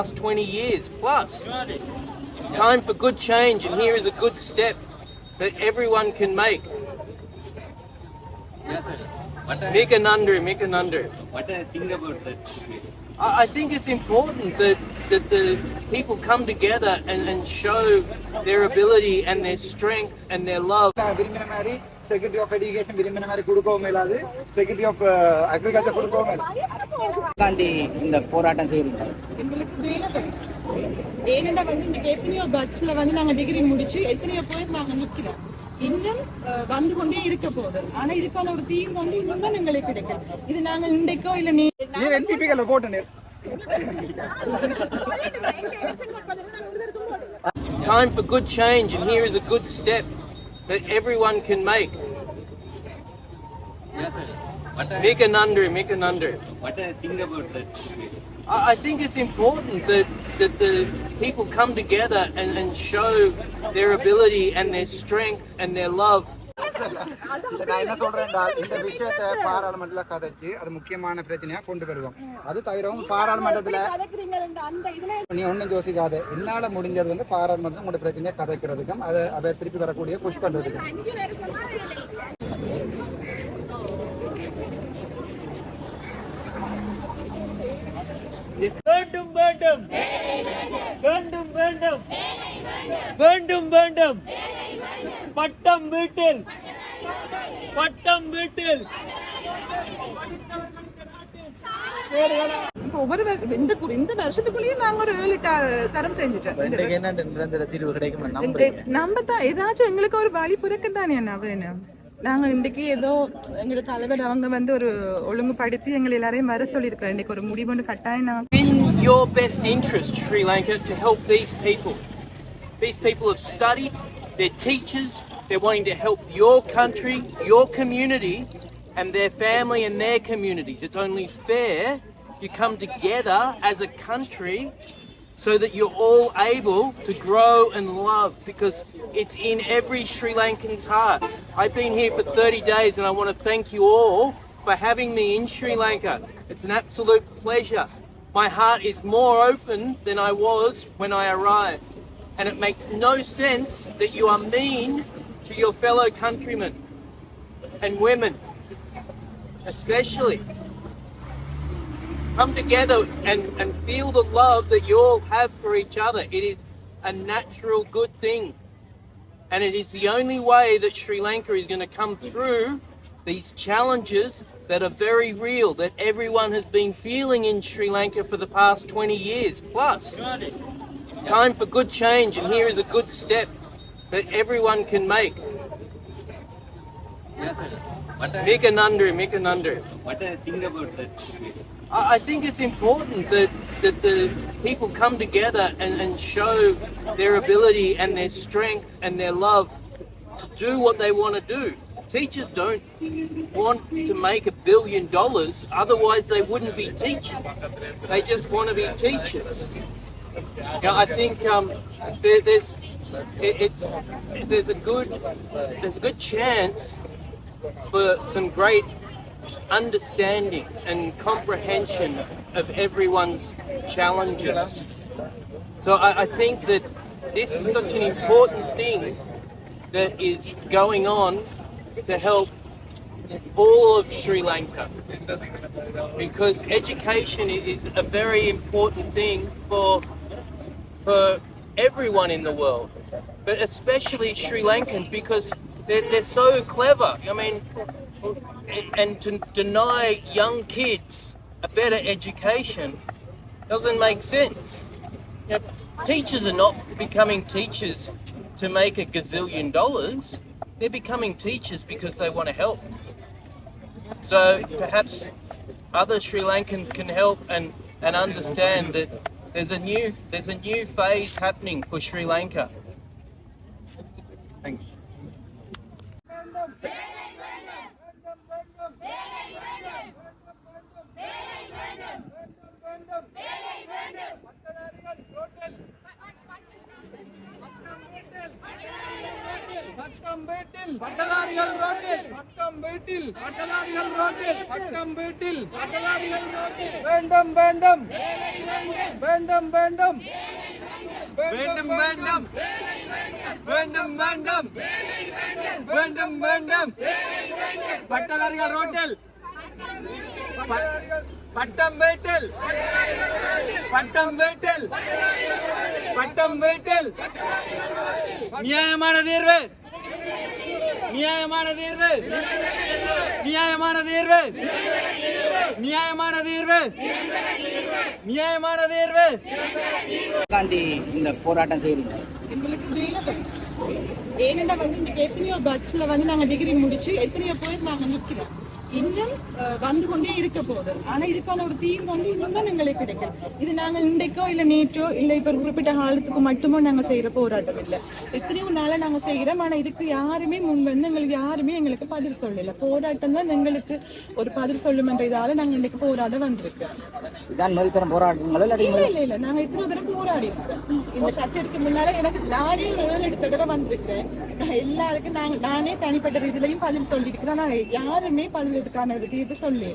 past 20 years plus. It's time for good change, and here is a good step that everyone can make. I, Make an under, make an under. what I think about that. I I think it's important that, that the people come together and, and show their ability and their strength and their love. Secretary of education விரும்பின மாதிரி கொடுக்கவும் மேலாது secretary of agriculture கொடுக்கவும் தாண்டி இந்த போராட்டம் வேணும். ஏனெண்டா வந்து இந்த எத்தனையோ பட்ஸ்ல வந்து நாங்க டிகிரி முடிச்சு எத்தனையோ பேர் நாங்க நிக்கிறோம். இன்னும் வந்து கொண்டே இருக்க போகுது. ஆனா இதுக்கான ஒரு தீர்வு வந்து இன்னும் தான் எங்களுக்கு கிடைக்கல இது நாங்க இன்றைக்கோ இல்ல நீ என்பிபிகளை போட்டேன்? It's time for good change, and here is a good step. That everyone can make. Make an under, make an under. what I think about that. I I think it's important that, that the people come together and, and show their ability and their strength and their love. நான் என்ன சொல்றேன்டா இந்த விஷயத்தை பாராளுமன்றத்துல கதைச்சு அது முக்கியமான பிரச்சனையா கொண்டு வருவோம். அது தவிரவும் பாராளுமன்றத்துல நீ ஒன்றும் யோசிக்காத. என்னால முடிஞ்சது வந்து பாராளுமன்றம் உங்களோட பிரச்சனையை கதைக்கிறதுக்கும் அதை அதை திருப்பி வரக்கூடிய புஷ் பண்றதுக்கும். வேண்டும் வேண்டும். வேண்டும் வேண்டும். வேண்டும் வேண்டும். பட்டம் வீட்டில் பட்டம் வீட்டில். இப்போ ஒவ்வொரு வரு- இந்த இந்த வருஷத்துக்குள்ளேயும் நாங்க ஒரு ஏழு ட- தரம் செஞ்சுட்டோம். நம்ம தான் ஏதாச்சும் எங்களுக்கு ஒரு வழி பிறக்க தானே என்ன வேணும் நாங்க இன்னைக்கு ஏதோ எங்களோட தலைவர் அவங்க வந்து ஒரு ஒழுங்குபடுத்தி எங்களை எல்லாரையும் வர சொல்லியிருக்கிறோம் இன்னைக்கு ஒரு முடிவு ஒன்று கட்டாயம் நான் In your best interest, Sri Lanka, to help these people. These people have studied, they're teachers, they're wanting to help your country, your community, and their family and their communities. It's only fair you come together as a country so that you're all able to grow and love because it's in every Sri Lankan's heart. I've been here for 30 days and I want to thank you all for having me in Sri Lanka. It's an absolute pleasure. My heart is more open than I was when I arrived. And it makes no sense that you are mean to your fellow countrymen and women, especially come together and, and feel the love that you all have for each other. It is a natural good thing. And it is the only way that Sri Lanka is going to come through these challenges that are very real, that everyone has been feeling in Sri Lanka for the past 20 years plus. It's time for good change, and here is a good step that everyone can make. What I, Make an under, make an under. what I think about that. I I think it's important that, that the people come together and, and show their ability and their strength and their love to do what they want to do. Teachers don't want to make a billion dollars, otherwise they wouldn't be teaching. They just want to be teachers. Yeah, I think um, there, there's it, it's there's a good there's a good chance for some great understanding and comprehension of everyone's challenges. So I, I think that this is such an important thing that is going on to help all of Sri Lanka because education is a very important thing for for everyone in the world, but especially Sri Lankans because they're, they're so clever. I mean, and- to deny young kids a better education doesn't make sense. You know, teachers are not becoming teachers to make a gazillion dollars. They're becoming teachers because they want to help. So perhaps other Sri Lankans can help and, and understand that there's a new there's a new phase happening for Sri Lanka. Thank பட்டதாரிகள் ரோட்டில் பட்டம் வீட்டில் பட்டதாரிகள் ரோட்டில் பட்டம் வீட்டில் பட்டதாரிகள் ரோட்டில் வேண்டும் வேண்டும் வேண்டும் வேண்டும் வேண்டும் வேண்டும் வேண்டும் வேண்டும் வேண்டும். வேண்டும் வேண்டும். பட்டதாரிகள் ரோட்டில். பட்டம் வீட்டில். பட்டம் வீட்டில். பட்டம் வீட்டில். நியாயமான தீர்வு. நியாயமான தீர்வு. நியாயமான தீர்வு. நியாயமான தீர்வு. நியாயமான தீர்வு. தாண்டி இந்த போராட்டம் செய்யறீங்க ஏனென்றா வந்து இன்னைக்கு எத்தனையோ பஸ்ல வந்து நாங்க டிகிரி முடிச்சு எத்தனையோ பேர் நாங்க நிக்கிறோம் இன்னும் வந்து கொண்டே இருக்க போகுது. ஆனா இதுக்கான ஒரு தீர்வு வந்து இன்னும் தான் எங்களுக்கு கிடைக்கும். இது நாங்க இன்றைக்கோ இல்ல நேற்றோ இல்ல இப்ப குறிப்பிட்ட காலத்துக்கு மட்டுமோ நாங்க செய்யற போராட்டம் இல்ல. எத்தனையோ நாளா நாங்க செய்கிறோம் ஆனா இதுக்கு யாருமே முன் வந்து எங்களுக்கு யாருமே எங்களுக்கு பதில் சொல்லல. போராட்டம் தான் எங்களுக்கு ஒரு பதில் சொல்லுமென்ற இதால நாங்க இன்னைக்கு போராட வந்திருக்கோம். இதான் போராட்டங்களோ இல்ல இல்ல இல்ல. நாங்க இத்தனை தடவை போராடி இருக்கோம் இந்த கச்சேரிக்கு முன்னால எனக்கு நானே ஒரு ஏழு எட்டு தடவை வந்திருக்கிறேன். எல்லாருக்கும் நாங்க நானே தனிப்பட்ட ரீதியிலையும் பதில் சொல்லியிருக்கிறேன். ஆனா யாருமே பதில் இதுக்கான ஒரு தீர்வு சொல்லல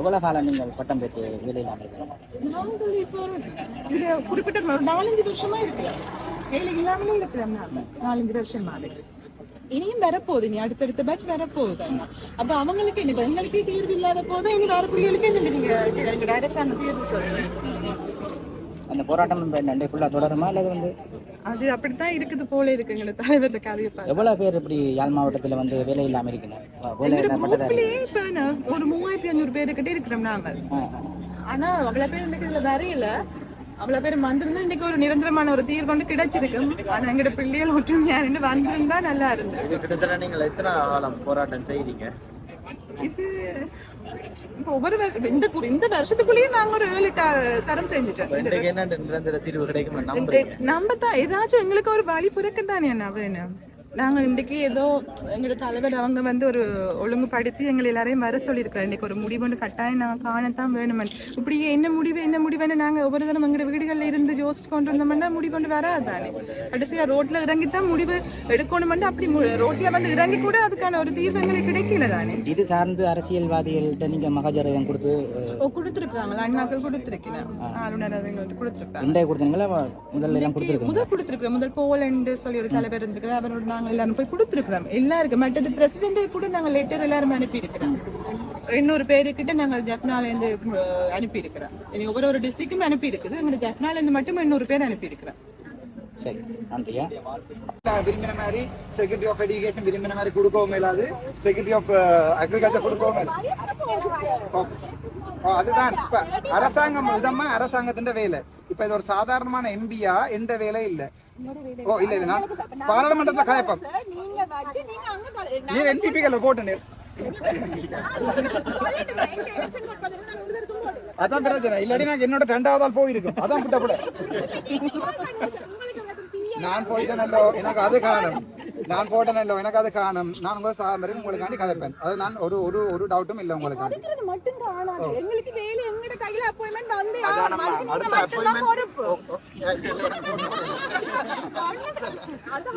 எவ்வளவு காலம் நீங்கள் பட்டம் பெற்று வேலை இல்லாமல் இருக்கிறீங்க நாங்கள் இப்போ இதுல குறிப்பிட்ட ஒரு நாலஞ்சு வருஷமா இருக்கிறோம் வேலை இல்லாமலே இருக்கிறோம் நாங்க நாலஞ்சு வருஷமாவே இனியும் வரப்போகுது. இனி அடுத்தடுத்த பேட்ச் வரப்போகுது. அப்ப அவங்களுக்கு இப்ப எங்களுக்கே தீர்வு இல்லாத போதும் இனி வரக்கூடியவங்களுக்கு என்ன நீங்க அரசாங்க தீர்வு சொல்லுங்க. அந்த போராட்டம் இப்போ நண்டை ஃபுல்லாக தொடருமா? அல்லது வந்து அது அப்படித்தான் இருக்குது போல இருக்குங்க தலைவர் கதையை பார்த்து எவ்வளவு பேர் இப்படி யாழ் மாவட்டத்தில் வந்து வேலை இருக்கிறாங்க இல்லாம நான் ஒரு மூவாயிரத்தி அஞ்சூறு பேருக்கிட்ட இருக்கிறோம் நாங்கள் ஆ, ஆ. ஆனா அவ்வளவு பேர் இன்னைக்கு இதுல வரையில அவ்வளவு பேர் வந்திருந்தா இன்னைக்கு ஒரு நிரந்தரமான ஒரு தீர்வு வந்து கிடைச்சிருக்கும். ஆனா எங்கட பிள்ளைகள் ஒற்றுமையா நின்று வந்திருந்தா நல்லா இருந்தது இது கிட்டத்தட்ட நீங்கள் எத்தனை காலம் போராட்டம் செய்றீங்க இது இப்ப ஒவ்வொரு வரு- இந்த இந்த வருஷத்துக்குள்ளேயே நாங்க ஒரு ஏழு தரம் செஞ்சுட்டோம். நம்ம தான் ஏதாச்சும் எங்களுக்கு ஒரு வழி பிறக்க தானே என்ன வேணும் நாங்க இன்னைக்கு ஏதோ எங்களோட தலைவர் அவங்க வந்து ஒரு ஒழுங்குபடுத்தி எங்களை எல்லாரையும் வர சொல்லியிருக்கிறோம் இன்னைக்கு ஒரு முடிவு ஒன்று கட்டாயம் நாங்கள் காணத்தான் வேணுமன். இப்படி என்ன முடிவு என்ன முடிவுன்னு நாங்க ஒவ்வொரு தரம் எங்களோட வீடுகளில் இருந்து யோசிச்சு கொண்டு இருந்தோம்னா முடிவு கொண்டு வராது தானே கடைசியா ரோட்ல இறங்கி தான் முடிவு எடுக்கணுமெண்டு அப்படி ரோட்ல வந்து இறங்கி கூட அதுக்கான ஒரு தீர்வு எங்களுக்கு கிடைக்கல தானே. இது சார்ந்து அரசியல்வாதிகள்கிட்ட நீங்க மகஜரகம் கொடுத்து ஓ கொடுத்துருக்காங்களா அண்ணாக்கள் கொடுத்துருக்கிறேன் ஆளுநர் அவங்களுக்கு கொடுத்துருக்காங்க இன்றைய கொடுத்தீங்களா? முதல்ல எல்லாம் கொடுத்துருக்கீங்க முதல் கொடுத்துருக்கோம் முதல் போலண்டு சொல்லி ஒரு தலைவர் இருந்திருக்கிறார். அவரோட நாங்க எல்லாரும் போய் கொடுத்துருக்கிறோம் எல்லாருக்கும் மற்றது பிரசிடென்ட் கூட நாங்க லெட்டர் எல்லாரும் அனுப்பி இருக்கிறோம் எண்ணூறு பேருக்கிட்ட நாங்க ஜப்னால இருந்து அஹ், அனுப்பி இருக்கிறோம் இனி ஒவ்வொரு ஒரு டிஸ்ட்ரிக்டும் அனுப்பி இருக்குது எங்க ஜப்னால இருந்து மட்டும் எண்ணூறு பேர் அனுப்பி இருக்கிறோம் சரி நன்றியா விரும்பின மாதிரி செக்ரட்டரி ஆஃப் எஜுகேஷன் விரும்பின மாதிரி கொடுக்கவும் மேலாது செக்ரட்டரி ஆஃப் அக்ரிகல்ச்சர் கொடுக்கவும் அதுதான் இப்ப அரசாங்கம் இதமா அரசாங்கத்தின் வேலை இப்ப இது ஒரு சாதாரணமான எம்பியா எந்த வேலை இல்ல. ஓ இல்ல. இல்ல நான் பாராளுமன்றத்துல கதைப்போம் நீங்க வச்சு நீங்க அங்க கல- நீ என்பிபிகளை போட்டு அதான் பிரச்சனை. இல்லாட்டி நான் என்னோட ரெண்டாவது ஆள் போயிருக்கும். அதான் புட்டப்பட நான் போயிட்டேனல்லோ எனக்கு அது காரணம். நான் போட்டேனல்லோ எனக்கு அது காரணம் நான் உங்களை சாமரி உங்களுக்காண்டி கதைப்பேன் அது நான் ஒரு ஒரு ஒரு டவுட்டும் இல்லை உங்களுக்கு எங்களுக்கு வேலை எங்கட கையில அப்பாயின்மெண்ட் வந்து அதானம்மா, அதுக்கு நீங்க அடுத்த appointment- பொறுப்பு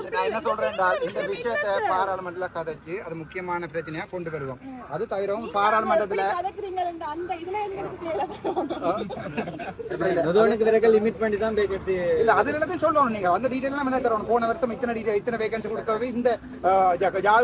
நான் என்ன சொல்றேன்டா இந்த விஷயத்தை பாராளுமன்றத்துல கதைச்சு அது முக்கியமான பிரச்சனையா கொண்டு வருவோம் அது தவிர பாராளுமன்றத்துல கதைக்கிறீங்க அந்த இதுல எங்களுக்கு வேலை நுதவனுக்கு விரைக்க லிமிட் பண்ணி தான் வேகன்சி இல்ல அது எல்லாத்தையும் சொல்லணும் நீங்க அந்த டீடைல் எல்லாம் என்ன தரணும் போன வருஷம் இத்தனை டீடைல் இத்தனை வேகன்சி கொடுத்தது இந்த அஹ்,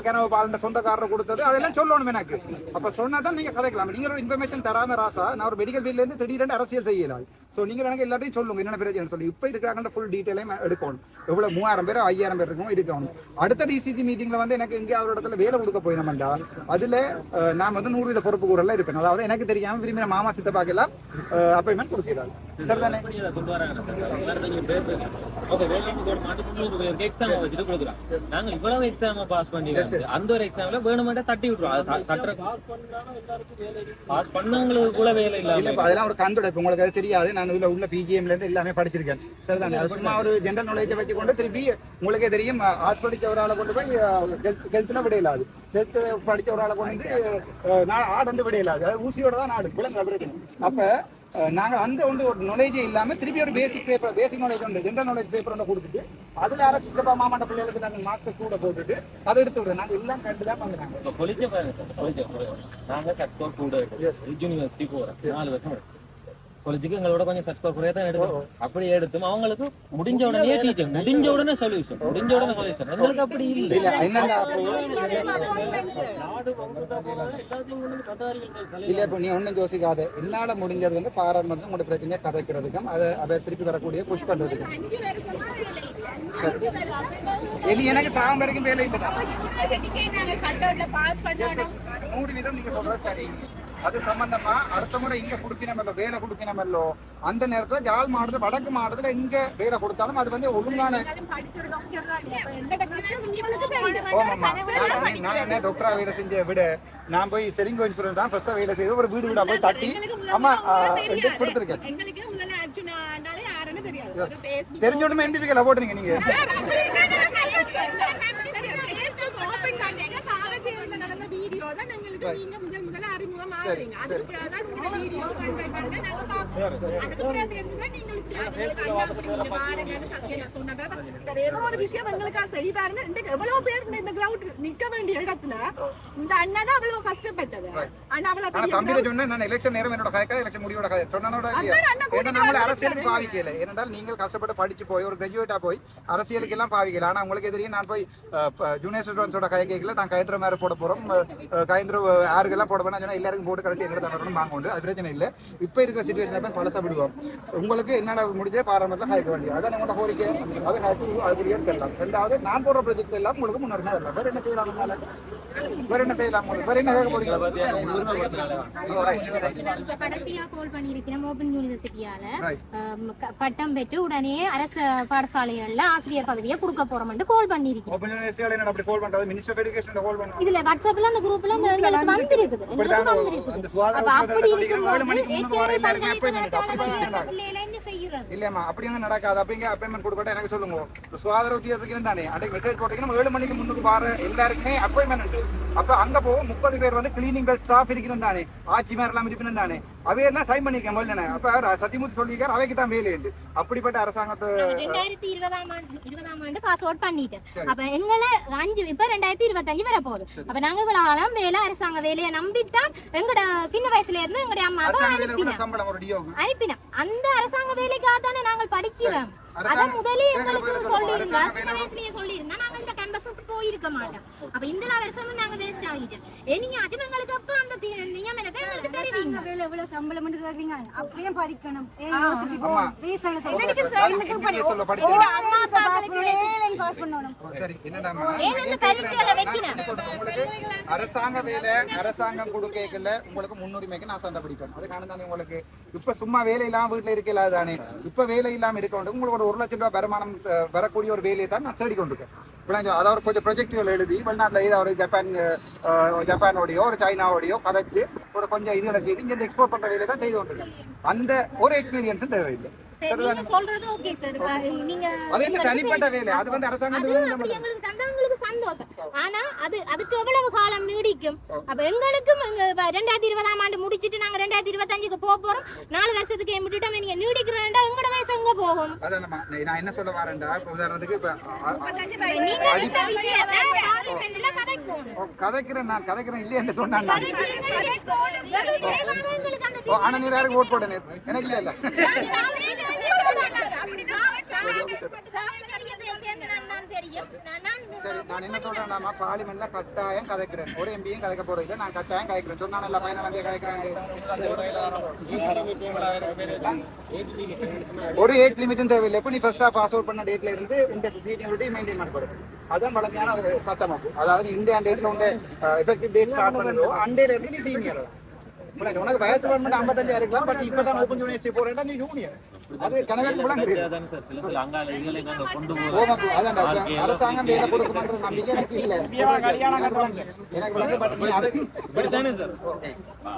கனவு பாலண்ட சொந்தக்காரர் கொடுத்தது அதெல்லாம் சொல்லணும் எனக்கு. அப்ப சொன்னா தான் நீங்க கதைக்கலாம். நீங்க ஒரு இன்ஃபர்மேஷன் தராம ராசா நான் ஒரு மெடிக்கல் ஃபீல்ட்ல இருந்து திடீரென்று அரசியல் செய்யலாம் சோ நீங்க எனக்கு எல்லாத்தையும் சொல்லுங்க. என்னென்ன பிரச்சனை சொல்லி. இப்ப இருக்கிறாங்க ஃபுல் டீடைலையும் எடுக்கணும். எவ்வளவு? மூவாயிரம் பேர் ஐயாயிரம் பேர் இருக்கும் இருக்கணும் அடுத்த டிசிசி மீட்டிங்ல வந்து எனக்கு எங்கே ஒரு இடத்துல வேலை கொடுக்க போயினோம்டா. அதுல நான் வந்து நூறு வித பொறுப்பு கூறல இருப்பேன். அதாவது எனக்கு தெரியாம விரும்பின மாமா சித்தப்பாக்கெல்லாம் அப்பாயின்மெண்ட் கொடுக்கிறாங்க வச்சுட்டு கொடுக்குறான் நாங்க இவ்வளவு எக்ஸாம் பாஸ் பண்ணி அந்த ஒரு எக்ஸாம்ல வேணுமெண்டா தட்டி தட்டுற பாஸ் பண்ணவங்களுக்கு கூட வேலை இல்ல அதெல்லாம் ஒரு கண்டுடைப்பு உங்களுக்கு அது தெரியாது. நான் உள்ள உள்ள பிஜிஎம்ல இருந்து எல்லாமே படிச்சிருக்கேன். சரிதானே? சும்மா ஒரு ஜென்ரல் நாலேஜை வச்சு கொண்டு திருப்பி உங்களுக்கே தெரியும் ஆர்ட்ஸ் படிச்ச ஒரு ஆளை கொண்டு போய் ஹெல்த்ல விடையிலாது ஹெல்த் படிச்ச ஒரு ஆளை கொண்டு வந்து நான் ஆடு விடையிலாது அது. ஊசியோட தான் நாடு. விலங்கு பிரச்சனை அப்ப அஹ், நாங்க அந்த வந்து ஒரு நாலேஜே இல்லாம திருப்பி ஒரு பேசிக் பேப்பர் பேசிக் நாலேஜ் உண்டு ஜென்ரல் நாலேஜ் பேப்பர் ஒன்று கொடுத்துட்டு அதுல யாரோ சித்தப்பா மாமாட்ட பிள்ளைகளுக்கு நாங்க மாஸ்க் கூட போட்டுட்டு அதை எடுத்து விடுறோம். நாங்க எல்லாம் கண்டு தான் பண்ணுறாங்க இப்ப கொலிஜ பாருங்க சார் கொலிஜ நாங்க சட்கோர் கூட யூனிவர்சிட்டி போறோம். நாலு வருஷம் கொலிஜுக்கு எங்களோட கொஞ்சம் சட்கோர் குறைய தான் எடுக்கிறோம் அப்படி எடுத்தும். அவங்களுக்கு முடிஞ்ச உடனே டீச்சர் முடிஞ்ச உடனே சொல்யூஷன் முடிஞ்ச உடனே சொல்யூஷன் எங்களுக்கு அப்படி இல்லை. இல்ல இப்போ நீ ஒன்றும் யோசிக்காத. என்னால முடிஞ்சது வந்து பாராளுமன்றம் உங்களோட பிரச்சனையை கதைக்கிறதுக்கும் அதை அதை திருப்பி வரக்கூடிய புஷ் பண்றதுக்கும். இனி எனக்கு சாகம் வரைக்கும் வேலை இல்லை நூறு வீதம் நீங்க சொல்றது சரி. அது சம்பந்தமா அடுத்த முறை இங்க குடுப்பினமல்லோ வேலை குடுப்பினமல்லோ அந்த நேரத்துல ஜாழ் மாவட்டத்துல வடக்கு மாவட்டத்துல இங்க வேலை கொடுத்தாலும் அது வந்து ஒழுங்கான நான் நான் என்ன டாக்டரா வேலை செஞ்ச விட நான் போய் செலிங்கோ இன்சூரன்ஸ் தான் ஃபர்ஸ்டா வேலை செய்து ஒரு வீடு வீடா போய் தட்டி அம்மா இது கொடுத்துருக்கேன். Facebook தெரிஞ்சோடனே எம்பிபிக்கல போட்டுறீங்க நீங்க. நடந்த video தான் எங்களுக்கு நீங்க முதல் ஆகுறீங்க. அதுக்கு பிறகுதான் உங்களோட video கண்டு கண்டு நாங்க பார்ப்போம். அதுக்கு பிறகு எங்களுக்கு அண்ணாமலை நீங்க ஏதோ ஒரு விஷயம் எங்களுக்கா சரி பாருங்க எவ்வளவு பேர் இந்த கிரவுண்ட் நிக்க வேண்டிய இடத்துல இந்த அண்ணா தான் அவ்வளவு கஷ்டப்பட்டது ஆனா அவ்வளவு பெரிய சொன்னேன் நான் எலெக்ஷன் நேரம் என்னோட கதை எலெக்ஷன் முடிவோட கதை அண்ணா ஏன்னா நம்மள அரசியலுக்கு பாவிக்கல. ஏனென்றால் நீங்கள் கஷ்டப்பட்டு படிச்சு போய் ஒரு கிராஜுவேட்டா போய் அரசியலுக்கு எல்லாம் பாவிக்கல. ஆனா உங்களுக்கு தெரியும் நான் போய் ஜூனியர் ஸ்டூடெண்ட்ஸோட கதை கேட்கல நான் கயன்ற மேல போட போறோம். கயன்ற யாருக்கெல்லாம் போட போனா சொன்னா எல்லாருக்கும் போட்டு கடைசி எங்கிட்ட தரணும் வாங்க அது பிரச்சனை இல்லை. இப்ப இருக்கிற சுச்சுவேஷன்ல போய் பழசா விடுவோம். உங்களுக்கு என்னென்ன முடிஞ்சே பாராமத்தில் கயக்க வேண்டியது. அதான் உங்களோட கோரிக்கை. அது கயக்கு அதுக்குரிய தரலாம் ரெண்டாவது நான் போடுற ப்ராஜெக்ட் எல்லாம் உங்களுக்கு முன்னாடி தரலாம் வேற என்ன செய்யலாம்? வேற என்ன செய்யலாம் வேற என்ன கேட்க போறீங்க? கடைசியா கோல் பண்ணியிருக்கிறேன் ஓபன் யூனிவர்சிட்டியால பட்டம் பெற்று உடனே அரசு பாடசாலைகள்ல ஆசிரியர் பதவியை கொடுக்க போறோம்னு கோல் பண்ணியிருக்கிறேன் ஓப்பன் யூனிவர்சிட்டியால என்ன அப்படி கால் பண்றது? மினிஸ்டர் ஆஃப் எஜுகேஷன் கால் பண்ணுவோம் இதுல வாட்ஸ்அப்ல அந்த குரூப்ல எங்களுக்கு வந்திருக்குது. எங்களுக்கு வந்திருக்குது. அப்ப அப்படி appointment ஏற்கனவே அப்படி தான் நடக்கும். பிள்ளைகளை என்ன செய்யறது இல்லையம்மா அப்படி அங்க நடக்காது. அப்படிங்க அப்பாயின்மெண்ட் கொடுக்கட்ட எனக்கு சொல்லுங்க. சுகாதார உத்தியோகத்துக்கு தானே அன்றைக்கு மெசேஜ் போட்டீங்கன்னா ஏழு மணிக்கு முன்னுக்கு வர எல்லாருக்குமே அப்பாயின்மெண்ட் அப்ப அங்க போகும் முப்பது பேர் வந்து கிளீனிங் பெல் ஸ்டாஃப் இருக்கணும் தானே? ஆட்சி மேல எல்லாம் இருக்கணும் தானே? அவையெல்லாம் சைன் பண்ணிக்க முதல்ல அப்ப சத்தியமூர்த்தி சொல்லியிருக்காரு அவைக்கு தான் வேலை உண்டு. அப்படிப்பட்ட அரசாங்கத்தை ரெண்டாயிரத்தி இருபதாம் ஆண்டு இருபதாம் ஆண்டு பாஸ் அவுட் பண்ணிட்டேன். அப்ப எங்களை அஞ்சு இப்ப ரெண்டாயிரத்தி இருபத்தஞ்சு வர போகுது அப்ப நாங்க இவ்வளவு வேலை அரசாங்க வேலையை நம்பித்தான் எங்கட சின்ன வயசுல இருந்து வேலை கூட அனுப்பினோம் அந்த அரசாங்க வேலைக்காக தானே நாங்கள் படிக்கிறோம். அத அரசாங்க- முதலே எங்களை எங்களுக்கு சொல்லியிருந்தா சின்ன வயசுலயே சொல்லியிருந்தா நாங்க இந்த போயிருக்க மாட்டோம். அப்ப இந்த வருஷமும் நாங்க வேஸ்ட் ஆகிட்டோம். இனியாச்சும் எங்களுக்கு எப்ப அந்த நியமனத்தை எங்களுக்கு தெரிவிங்க வேலை எவ்வளவு சம்பளம் கேக்குறீங்க. அப்படியே படிக்கணும். அரசாங்க வேலை அரசாங்கம் கொடுக்கல உங்களுக்கு முன்னுரிமைக்கு நான் சண்டை பிடிப்பேன். அதுக்கான தானே உங்களுக்கு? இப்ப சும்மா வேலை இல்லாம வீட்டுல இருக்கல தானே இப்ப வேலை இல்லாம இருக்க வேண்டும் உங்களுக்கு ஒரு லட்சம் ரூபாய் வருமானம் வரக்கூடிய ஒரு வேலையை தான் நான் தேடி இப்ப அதாவது கொஞ்சம் ப்ரொஜெக்டுகள் எழுதி வெளிநாட்டுல ஏதாவது ஒரு ஜப்பான் ஜப்பானோடையோ ஒரு சைனாவோடையோ கதைச்சு ஒரு கொஞ்சம் இதுகளை செய்து இங்க எக்ஸ்போர்ட் பண்ற வேலையை தான் செய்து கொண்டிருக்கேன் அந்த ஒரு எக்ஸ்பீரியன்ஸும் தேவையில்லை. அது என்ன தனிப்பட்ட வேலை? அது வந்து அரசாங்கம் சந்தோஷம். ஆனா அது அதுக்கு எவ்வளவு காலம் நீடிக்கும்? அப்ப எங்களுக்கும் ரெண்டாயிரத்தி இருபதாம் ஆண்டு முடிச்சிட்டு நாங்க ரெண்டாயிரத்தி இருபத்தஞ்சுக்கு போக போறோம். நாலு வருஷத்துக்கு விட்டுட்டோம் நீங்க நீடிக்கிறேன்டா போகும். நான் என்ன சொல்ல வரேன்டா இப்ப உதாரணத்துக்கு இப்ப கதைக்கிறேன் நான் கதைக்கிறேன் இல்லையா என்று சொன்னான் ஆனா நீ ஓட் நேத்து? எனக்கு இல்ல நான் என்ன சொல்றேன்டாமா பார்லிமெண்ட்ல கட்டாயம் கதைக்கிறேன். ஒரு எம்பியும் கதைக்க போறது இல்லை. நான் கட்டாயம் கதைக்கிறேன். சொன்னா எல்லா பையனும் வந்து கதைக்கிறாங்க. ஒரு ஏஜ் லிமிட்டும் தேவையில்லை. இப்போ நீ ஃபர்ஸ்டா பாஸ் அவுட் பண்ண டேட்ல இருந்து இந்த சீனியாரிட்டி மெயின்டைன் பண்ணப்படுது அதுதான் வழமையான ஒரு சட்டமாகும் அதாவது இந்தியா டேட்ல உண்டு எஃபெக்டிவ் டேட் ஸ்டார்ட் பண்ணதோ அண்டேல இருந்து நீ சீனியர் உனக்கு வயசு வரணும் ஐம்பத்தஞ்சா இருக்கலாம் பட் இப்பதான் ஓப்பன் யூனிவர்சிட்டி போறேன்னா நீ ஜூனியர் அது கணவருக்கு. அரசாங்கம் வேலை கொடுக்குமான்ற நம்பிக்கை எனக்கு இல்ல. எனக்கு விளங்க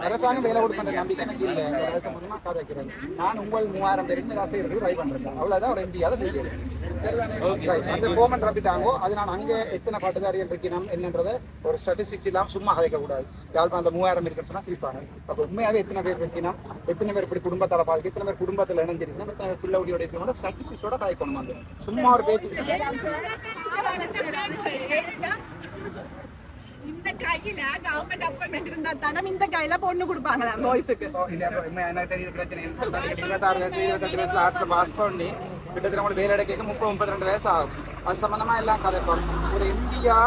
அரசாங்கம் வேலை கொடுக்கின்ற நம்பிக்கை எனக்கு இல்ல. அரசு மூலமா கதைக்கிறேன் நான் உங்கள் மூவாயிரம் பேருக்கு செய்யறதுக்கு ட்ரை பண்றேன். அவ்வளவுதான் ஒரு எம்பியால செய்யறேன். அந்த கோமன் ரப்பி தாங்கோ அது நான் அங்க எத்தனை பட்டதாரிகள் இருக்கணும் என்னன்றத ஒரு ஸ்டாட்டிஸ்டிக்ஸ் இல்லாம சும்மா கதைக்க கூடாது. யாழ்ப்பாணம் அந்த மூவாயிரம் இருக்குன்னு சொன்னா சிரிப்பாங்க. அப்ப உண்மையாவே எத்தனை பேர் இருக்கணும் எத்தனை பேர் இப்படி குடும்பத்தால பாதிக்கு எத்தனை பேர் குடும்பத்துல இணைஞ்சிருக்கணும் எத்தனை பேர் பிள்ளை உடியோட இருக்கணும் ஸ்டாட்டிஸ்டிக்ஸோட சும்மா ஒரு பேச்சு இந்த கையில கவர்மெண்ட் அப்பாயின்மெண்ட் இருந்தா தானே இந்த கையில பொண்ணு கொடுப்பாங்களா பாய்ஸுக்கு இல்ல, எனக்கு தெரியுது பிரச்சனை. இருபத்தாறு வயசு இருபத்தெட்டு வயசுல ஆர்ட்ஸ்ல பாஸ் பண்ணி கிட்டத்தட்ட உங்களுக்கு வேலை கிடைக்க முப்பது முப்பத்தி ரெண்டு வயசு ஆகும். அது சம்பந்தமா எல்லாம் கதைப்போம் ஒரு இந்தியா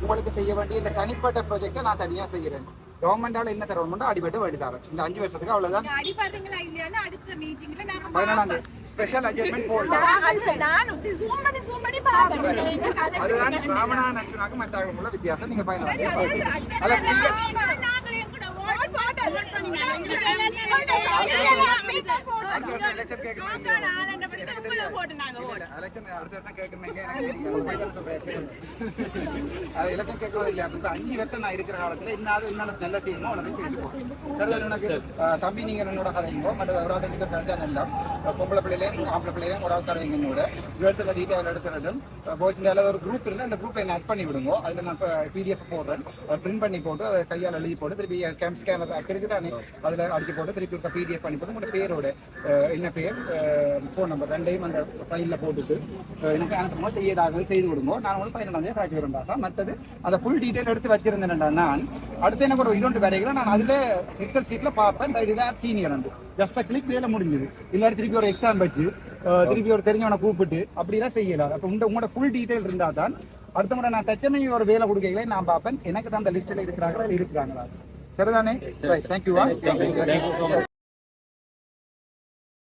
உங்களுக்கு செய்ய வேண்டிய இந்த தனிப்பட்ட ப்ராஜெக்டை நான் தனியா செய்கிறேன். கவர்மெண்டால என்ன தரணும்னு அடிபட்டு வேண்டி தரேன் இந்த அஞ்சு வருஷத்துக்கு அவ்வளவுதான். அடிபடுறீங்களா இல்லையான்னு அடுத்த மீட்டிங்ல நாங்க பதினாலாம் தேதி ஸ்பெஷல் அட்ஜஸ்ட்மெண்ட் போடலாம். நான் பண்ணி பண்ணி. அதுதான் ராமனா நட்புனாக்கும் மற்றவங்க உள்ள வித்தியாசம். நீங்க பயன்படுத்தி அல்ல நீங்க ஓட் போட்டு. அடுத்த வருஷம் அடுத்த சொல்றேன். அது இல்லையா? இப்ப அஞ்சு வருஷம் நான் இருக்கிற காலத்துல இன்னாலும் இன்னால நல்லா செய்யணும் செய்து. சரிதான் உனக்கு தம்பி நீங்க என்னோட கதைங்கோ. மற்ற ஒரு ஆள் பொம்பளை பிள்ளையிலையும் ஆம்பளை பிள்ளையிலையும் ஒரு ஆள் கதைங்க என்னோட. கேர்ள்ஸ் டீட்டெயில் எடுத்துறதும் பாய்ஸ் ஒரு குரூப் இருந்து அந்த குரூப்பை ஆட் பண்ணி விடுங்க. அதில் நான் பிடிஎஃப் போடுறேன். அதை பிரிண்ட் பண்ணி போட்டு அதை கையால் எழுதி போட்டு திருப்பி கேம் ஸ்கேனர் ஆப் இருக்கு தானே அதில் அடிச்சு போட்டு திருப்பி பிடிஎஃப் பண்ணி போட்டு உங்களோட பேரோட என்ன பேர்? ஃபோன் நம்பர் ரெண்டையும் அந்த ஃபைலில் போட்டுட்டு எனக்கு அனுப்பும்போது செய்யதாக செய்து கொடுங்க. நான் உங்களுக்கு பதினெண்டாம் தேதி காய்ச்சி வரேன் மற்றது அந்த ஃபுல் டீட்டெயில் எடுத்து வச்சிருந்தேன்டா நான். அடுத்து எனக்கு ஒரு இதொன்று வேலைகளை நான் அதில் எக்ஸல் ஷீட்டில் பார்ப்பேன். இதில் சீனியர் வந்து? ஜஸ்ட் கிளிக் வேலை முடிஞ்சுது. இல்லாட்டி திருப்பி ஒரு எக்ஸாம் வச்சு திருப்பி ஒரு தெரிஞ்சவனை கூப்பிட்டு அப்படிலாம் செய்யலாம். அப்போ உங்க உங்களோட ஃபுல் டீட்டெயில் இருந்தால் தான் அடுத்த முறை நான் தச்சனை ஒரு வேலை கொடுக்கல நான் பார்ப்பேன். எனக்கு தான் அந்த லிஸ்ட்டில் இருக்கிறாங்களா இருக்கிறாங்களா? சரிதானே? தேங்க்யூவா தேங்க்யூ